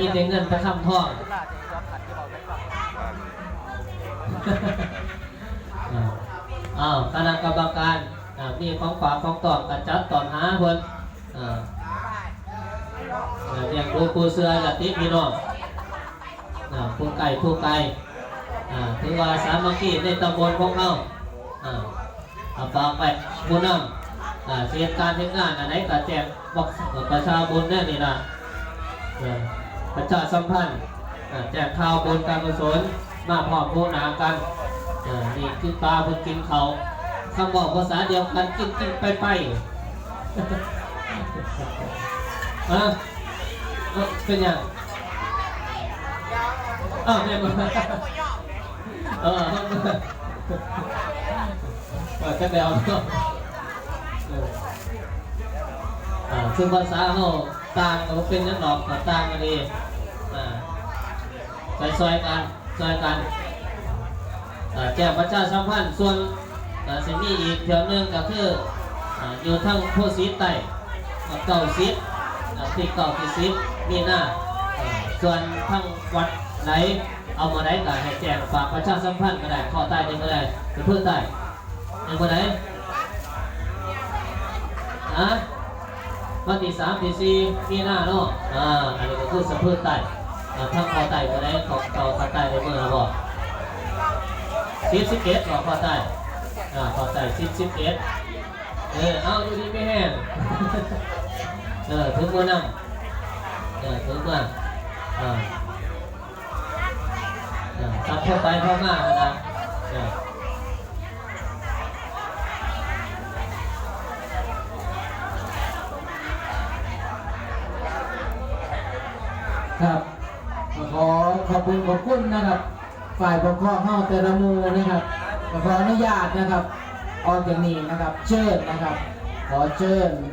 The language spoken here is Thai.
กินได้เงินไปค้ำท่องอ้าวคณะกรรมการอ่ามีของฝากของตอบกระจัดตอนหาเพิ่นอ่าอ่าเรียกดูผู้เสือละติพี่น้องอ่าผู้ไก่ผู้ไก่อ่าถือว่าสามัคคีในตำบลของเราอ่าเอาฝากไปผู้นำอ่าเสียการทำงานอันไหนก็แจ้งบอกประชาบุญแน่นี่ล่ะเออ ประชาสัมพันธ์แจ้งข่าวบุญการกุศลมาพร้อมผู้หนากันนี่คือปลาเพิ่นกินเขาคำบอกภาษาเดียวกันกินกินไปไปอะเป็นยังอ้าวแม่มาเออเออก็เดาเนาะ ซึ่งภาษาเขาต่างกันบ่เป็นหยังดอกแต่ต่างกันดีอ่าไปซอยกันซอยกันแจ้งประชาสัมพันธ์ส่วนสิ่งนี้อีกเที่ยวหนึงก็คืออยู่ทั้งโพธิ์สีใต้อ่าเก้าสิบอ่าที่เก้าที่สิบมีหน้าอ่าส่วนทั้งวัดไหนเอามาได้ก็ให้แจ้งฝากประชาสัมพันธ์ก็ได้ข้อใต้ยังก็ได้เป็นเพื่อใต้ยังก็ได้นะ วันที่สามที่สี่มีหน้าเนาะอ่าอันนี้ก็คือสะพือใต้อ่าทั้งข้อใต้ก็ได้ข้อเก่าข้อใต้ในเมื่อเราบอกสิบสิบเอ็ดบอกพอใต้อ่าพอใต้สิบสิบเอ็ดเออเอาดูดีไม่แห้งเออถึงมือนั่งเออถึงมาอ่าอ่าตัดเข้าไปเข้ามานะเออ ครับขอขอบคุณขอบคุณนะครับ ฝ่ายปกครองเฮาแต่ละมูนะครับขออนุญาตนะครับออกจากนี้นะครับ เชิญนะครับ ขอเชิญ